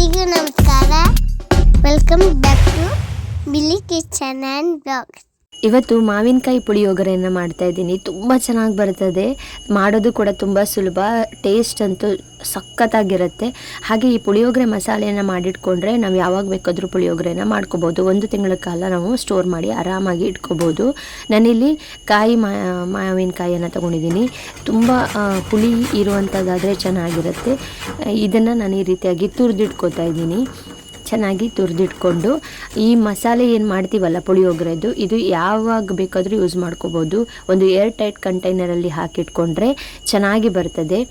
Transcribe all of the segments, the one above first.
ಎಲ್ರಿಗೂ ನಮಸ್ಕಾರ welcome back to Billy kitchen and blogs ಇವತ್ತು ಮಾವಿನಕಾಯಿ ಪುಳಿಯೋಗರೆಯನ್ನು ಮಾಡ್ತಾ ಇದ್ದೀನಿ. ತುಂಬ ಚೆನ್ನಾಗಿ ಬರ್ತದೆ. ಮಾಡೋದು ಕೂಡ ತುಂಬ ಸುಲಭ. ಟೇಸ್ಟ್ ಅಂತೂ ಸಖತ್ತಾಗಿರುತ್ತೆ. ಹಾಗೆ ಈ ಪುಳಿಯೋಗರೆ ಮಸಾಲೆಯನ್ನು ಮಾಡಿಟ್ಕೊಂಡ್ರೆ ನಾವು ಯಾವಾಗ ಬೇಕಾದರೂ ಪುಳಿಯೋಗರೆನ ಮಾಡ್ಕೋಬೋದು. ಒಂದು ತಿಂಗಳ ಕಾಲ ನಾವು ಸ್ಟೋರ್ ಮಾಡಿ ಆರಾಮಾಗಿ ಇಟ್ಕೋಬೋದು. ನಾನಿಲ್ಲಿ ಕಾಯಿ ಮಾವಿನಕಾಯಿಯನ್ನು ತೊಗೊಂಡಿದ್ದೀನಿ. ತುಂಬ ಪುಳಿ ಇರುವಂಥದ್ದಾದರೆ ಚೆನ್ನಾಗಿರುತ್ತೆ. ಇದನ್ನು ನಾನು ಈ ರೀತಿಯಾಗಿ ತುರಿದಿಟ್ಕೋತಾ ಇದ್ದೀನಿ. ಚೆನ್ನಾಗಿ ತುರಿದಿಟ್ಕೊಂಡು ಈ ಮಸಾಲೆ ಏನು ಮಾಡ್ತೀವಲ್ಲ, ಪುಳಿಯೋಗರೆದು, ಇದು ಯಾವಾಗ ಬೇಕಾದರೂ ಯೂಸ್ ಮಾಡ್ಕೋಬೋದು. ಒಂದು ಏರ್ ಟೈಟ್ ಕಂಟೈನರಲ್ಲಿ ಹಾಕಿಟ್ಕೊಂಡ್ರೆ ಚೆನ್ನಾಗಿ ಬರ್ತದೆ.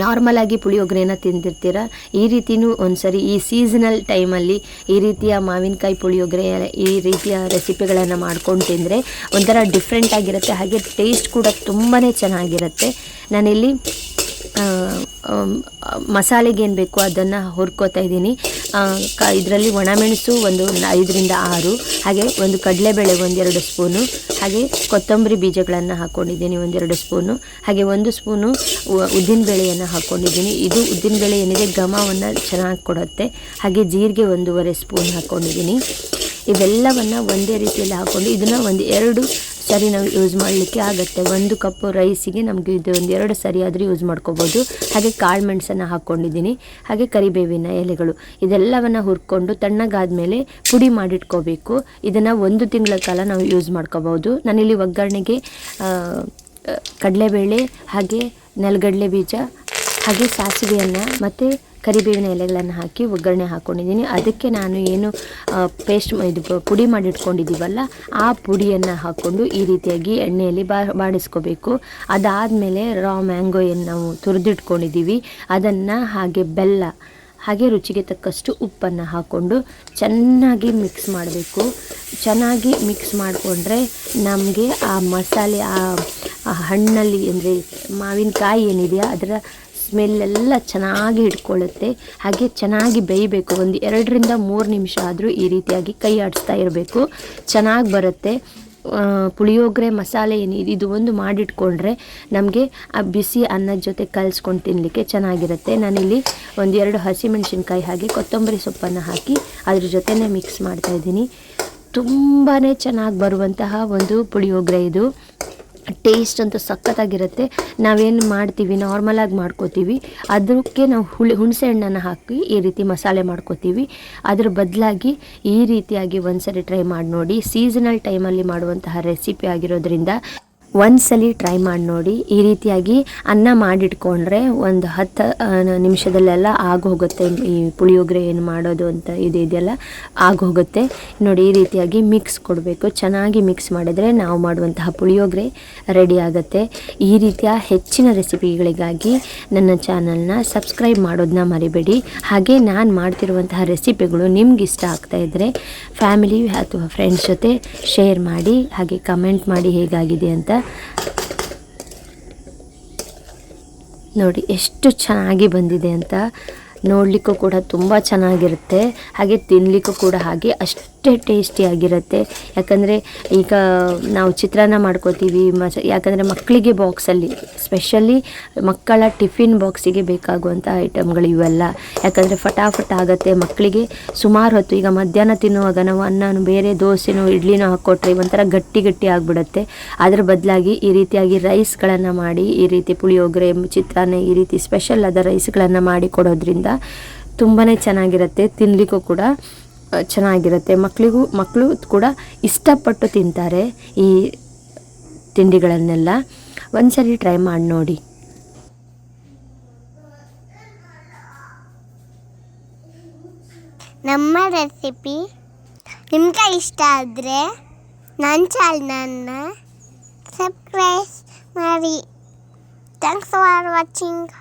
ನಾರ್ಮಲಾಗಿ ಪುಳಿಯೋಗರೆನ ತಿಂದಿರ್ತೀರ? ಈ ರೀತಿನೂ ಒಂದ್ಸರಿ, ಈ ಸೀಸನಲ್ ಟೈಮಲ್ಲಿ ಈ ರೀತಿಯ ಮಾವಿನಕಾಯಿ ಪುಳಿಯೋಗರೆ, ಈ ರೀತಿಯ ರೆಸಿಪಿಗಳನ್ನು ಮಾಡ್ಕೊಂಡು ತಿಂದರೆ ಒಂಥರ ಡಿಫ್ರೆಂಟ್ ಆಗಿರುತ್ತೆ. ಹಾಗೆ ಟೇಸ್ಟ್ ಕೂಡ ತುಂಬಾ ಚೆನ್ನಾಗಿರುತ್ತೆ. ನಾನಿಲ್ಲಿ ಮಸಾಲೆಗೆ ಏನು ಬೇಕು ಅದನ್ನು ಹುರ್ಕೋತಾ ಇದ್ದೀನಿ. ಕ, ಇದರಲ್ಲಿ ಒಣಮೆಣಸು ಒಂದು ಐದರಿಂದ ಆರು, ಹಾಗೆ ಒಂದು ಕಡಲೆಬೇಳೆ ಒಂದೆರಡು ಸ್ಪೂನು, ಹಾಗೆ ಕೊತ್ತಂಬರಿ ಬೀಜಗಳನ್ನು ಹಾಕ್ಕೊಂಡಿದ್ದೀನಿ ಒಂದೆರಡು ಸ್ಪೂನು, ಹಾಗೆ ಒಂದು ಸ್ಪೂನು ಉದ್ದಿನಬೇಳೆಯನ್ನು ಹಾಕ್ಕೊಂಡಿದ್ದೀನಿ ಇದು ಉದ್ದಿನಬೇಳೆ ಏನಿದೆ, ಘಮವನ್ನು ಚೆನ್ನಾಗಿ ಕೊಡುತ್ತೆ. ಹಾಗೆ ಜೀರಿಗೆ ಒಂದೂವರೆ ಸ್ಪೂನ್ ಹಾಕ್ಕೊಂಡಿದ್ದೀನಿ ಇವೆಲ್ಲವನ್ನು ಒಂದೇ ರೀತಿಯಲ್ಲಿ ಹಾಕ್ಕೊಂಡು ಇದನ್ನು ಒಂದು ಎರಡು ಸರಿ ನಾವು ಯೂಸ್ ಮಾಡಲಿಕ್ಕೆ ಆಗುತ್ತೆ. ಒಂದು ಕಪ್ಪು ರೈಸಿಗೆ ನಮಗೆ ಇದು ಒಂದು ಎರಡು ಸರಿ ಆದರೂ ಯೂಸ್ ಮಾಡ್ಕೋಬೋದು. ಹಾಗೆ ಕಾಳು ಮೆಣಸನ್ನು ಹಾಕ್ಕೊಂಡಿದ್ದೀನಿ ಹಾಗೆ ಕರಿಬೇವಿನ ಎಲೆಗಳು. ಇದೆಲ್ಲವನ್ನು ಹುರ್ಕೊಂಡು ತಣ್ಣಗಾದ ಮೇಲೆ ಪುಡಿ ಮಾಡಿಟ್ಕೋಬೇಕು. ಇದನ್ನು ಒಂದು ತಿಂಗಳ ಕಾಲ ನಾವು ಯೂಸ್ ಮಾಡ್ಕೋಬೋದು. ನಾನಿಲ್ಲಿ ಒಗ್ಗರಣೆಗೆ ಕಡಲೆಬೇಳೆ ಹಾಗೆ ನೆಲಗಡಲೆ ಬೀಜ ಹಾಗೆ ಸಾಸಿವೆಯನ್ನು ಮತ್ತು ಕರಿಬೇವಿನ ಎಲೆಗಳನ್ನು ಹಾಕಿ ಒಗ್ಗರಣೆ ಹಾಕ್ಕೊಂಡಿದ್ದೀನಿ ಅದಕ್ಕೆ ನಾನು ಏನು ಪೇಸ್ಟ್ ಇದು ಪುಡಿ ಪುಡಿ ಮಾಡಿಟ್ಕೊಂಡಿದ್ದೀವಲ್ಲ ಆ ಪುಡಿಯನ್ನು ಹಾಕ್ಕೊಂಡು ಈ ರೀತಿಯಾಗಿ ಎಣ್ಣೆಯಲ್ಲಿ ಬಾ ಬಾಡಿಸ್ಕೋಬೇಕು ಅದಾದಮೇಲೆ ರಾ ಮ್ಯಾಂಗೋ ಏನು ನಾವು ತುರಿದಿಟ್ಕೊಂಡಿದ್ದೀವಿ. ಅದನ್ನು ಹಾಗೆ ಬೆಲ್ಲ, ಹಾಗೆ ರುಚಿಗೆ ತಕ್ಕಷ್ಟು ಉಪ್ಪನ್ನು ಹಾಕ್ಕೊಂಡು ಚೆನ್ನಾಗಿ ಮಿಕ್ಸ್ ಮಾಡಬೇಕು. ಚೆನ್ನಾಗಿ ಮಿಕ್ಸ್ ಮಾಡಿಕೊಂಡ್ರೆ ನಮಗೆ ಆ ಮಸಾಲೆ ಆ ಹಣ್ಣಲ್ಲಿ ಅಂದರೆ ಮಾವಿನಕಾಯಿ ಏನಿದೆಯಾ ಅದರ ಸ್ಮೆಲ್ಲೆಲ್ಲ ಚೆನ್ನಾಗಿ ಹಿಡ್ಕೊಳ್ಳುತ್ತೆ. ಹಾಗೆ ಚೆನ್ನಾಗಿ ಬೇಯಬೇಕು. ಒಂದು ಎರಡರಿಂದ ಮೂರು ನಿಮಿಷ ಆದರೂ ಈ ರೀತಿಯಾಗಿ ಕೈ ಆಡಿಸ್ತಾ ಇರಬೇಕು. ಚೆನ್ನಾಗಿ ಬರುತ್ತೆ. ಪುಳಿಯೋಗರೆ, ಮಸಾಲೆ ಏನು ಇದು ಒಂದು ಮಾಡಿಟ್ಕೊಂಡ್ರೆ ನಮಗೆ ಆ ಬಿಸಿ ಅನ್ನದ ಜೊತೆ ಕಲಿಸ್ಕೊಂಡು ತಿನ್ನಲಿಕ್ಕೆ ಚೆನ್ನಾಗಿರುತ್ತೆ. ನಾನಿಲ್ಲಿ ಒಂದು ಎರಡು ಹಸಿಮೆಣಸಿನ್ಕಾಯಿ ಹಾಗೆ ಕೊತ್ತಂಬರಿ ಸೊಪ್ಪನ್ನು ಹಾಕಿ ಅದ್ರ ಜೊತೆನೇ ಮಿಕ್ಸ್ ಮಾಡ್ತಾ ಇದ್ದೀನಿ. ತುಂಬಾ ಚೆನ್ನಾಗಿ ಬರುವಂತಹ ಒಂದು ಪುಳಿಯೋಗರೆ ಇದು. ಟೇಸ್ಟ್ ಅಂತೂ ಸಖತ್ತಾಗಿರುತ್ತೆ. ನಾವೇನು ಮಾಡ್ತೀವಿ ನಾರ್ಮಲಾಗಿ ಮಾಡ್ಕೋತೀವಿ. ಅದಕ್ಕೆ ನಾವು ಹುಳಿ, ಹುಣಸೆ ಹಣ್ಣನ್ನು ಹಾಕಿ ಈ ರೀತಿ ಮಸಾಲೆ ಮಾಡ್ಕೋತೀವಿ. ಅದ್ರ ಬದಲಾಗಿ ಈ ರೀತಿಯಾಗಿ ಒಂದ್ಸರಿ ಟ್ರೈ ಮಾಡಿ ನೋಡಿ. ಸೀಸನಲ್ ಟೈಮಲ್ಲಿ ಮಾಡುವಂತಹ ರೆಸಿಪಿ ಆಗಿರೋದ್ರಿಂದ ಒಂದ್ಸಲಿ ಟ್ರೈ ಮಾಡಿ ನೋಡಿ. ಈ ರೀತಿಯಾಗಿ ಅನ್ನ ಮಾಡಿಟ್ಕೊಂಡ್ರೆ ಒಂದು ಹತ್ತು ನಿಮಿಷದಲ್ಲೆಲ್ಲ ಆಗೋಗುತ್ತೆ. ಈ ಪುಳಿಯೋಗರೆ ಏನು ಮಾಡೋದು ಅಂತ ಇದು ಇದೆಲ್ಲ ಆಗೋಗುತ್ತೆ. ನೋಡಿ, ಈ ರೀತಿಯಾಗಿ ಮಿಕ್ಸ್ ಕೊಡಬೇಕು. ಚೆನ್ನಾಗಿ ಮಿಕ್ಸ್ ಮಾಡಿದರೆ ನಾವು ಮಾಡುವಂತಹ ಪುಳಿಯೋಗರೆ ರೆಡಿ ಆಗುತ್ತೆ. ಈ ರೀತಿಯ ಹೆಚ್ಚಿನ ರೆಸಿಪಿಗಳಿಗಾಗಿ ನನ್ನ ಚಾನಲ್ನ ಸಬ್ಸ್ಕ್ರೈಬ್ ಮಾಡೋದನ್ನ ಮರಿಬೇಡಿ. ಹಾಗೆ ನಾನು ಮಾಡ್ತಿರುವಂತಹ ರೆಸಿಪಿಗಳು ನಿಮ್ಗೆ ಇಷ್ಟ ಆಗ್ತಾ ಇದ್ದರೆ ಫ್ಯಾಮಿಲಿ ಅಥವಾ ಫ್ರೆಂಡ್ಸ್ ಜೊತೆ ಶೇರ್ ಮಾಡಿ, ಹಾಗೆ ಕಮೆಂಟ್ ಮಾಡಿ ಹೇಗಾಗಿದೆ ಅಂತ ನೋಡಿ ಎಷ್ಟು ಚೆನ್ನಾಗಿ ಬಂದಿದೆ ಅಂತ. ನೋಡಲಿಕ್ಕೂ ಕೂಡ ತುಂಬ ಚೆನ್ನಾಗಿರುತ್ತೆ. ಹಾಗೆ ತಿನ್ನಲಿಕ್ಕೂ ಕೂಡ ಹಾಗೆ ಅಷ್ಟೇ ಟೇಸ್ಟಿಯಾಗಿರುತ್ತೆ ಯಾಕಂದರೆ ಈಗ ನಾವು ಚಿತ್ರಾನ್ನ ಮಾಡ್ಕೋತೀವಿ ಮಸ ಯಾಕಂದರೆ ಮಕ್ಕಳಿಗೆ ಬಾಕ್ಸಲ್ಲಿ ಸ್ಪೆಷಲಿ ಮಕ್ಕಳ ಟಿಫಿನ್ ಬಾಕ್ಸಿಗೆ ಬೇಕಾಗುವಂಥ ಐಟಮ್ಗಳು ಇವೆಲ್ಲ. ಯಾಕಂದರೆ ಫಟಾಫಟ್ ಆಗುತ್ತೆ ಮಕ್ಕಳಿಗೆ ಸುಮಾರು ಹೊತ್ತು ಈಗ ಮಧ್ಯಾಹ್ನ ತಿನ್ನುವಾಗ ನಾವು ಅನ್ನನೂ, ಬೇರೆ ದೋಸೆನೋ, ಇಡ್ಲಿನೋ ಹಾಕ್ಕೊಟ್ರೆ ಒಂಥರ ಗಟ್ಟಿ ಗಟ್ಟಿ ಆಗಿಬಿಡುತ್ತೆ. ಅದರ ಬದಲಾಗಿ ಈ ರೀತಿಯಾಗಿ ರೈಸ್ಗಳನ್ನು ಮಾಡಿ, ಈ ರೀತಿ ಪುಳಿಯೋಗರೆ, ಚಿತ್ರಾನ್ನ, ಈ ರೀತಿ ಸ್ಪೆಷಲ್ ಆದ ರೈಸ್ಗಳನ್ನು ಮಾಡಿ ಕೊಡೋದ್ರಿಂದ ತುಂಬಾ ಚೆನ್ನಾಗಿರುತ್ತೆ ತಿನ್ನಲಿಕ್ಕೂ ಕೂಡ ಚೆನ್ನಾಗಿರುತ್ತೆ. ಮಕ್ಕಳಿಗೂ ಮಕ್ಕಳು ಕೂಡ ಇಷ್ಟಪಟ್ಟು ತಿಂತಾರೆ ಈ ತಿಂಡಿಗಳನ್ನೆಲ್ಲ. ಒಂದ್ಸರಿ ಟ್ರೈ ಮಾಡಿ ನೋಡಿ. ನಮ್ಮ ರೆಸಿಪಿ ನಿಮ್ಗೆ ಇಷ್ಟ ಆದರೆ ನನ್ನ ಚಾನಲ್ನ ಸಬ್ಸ್ಕ್ರೈಬ್ ಮಾಡಿ. Thanks for watching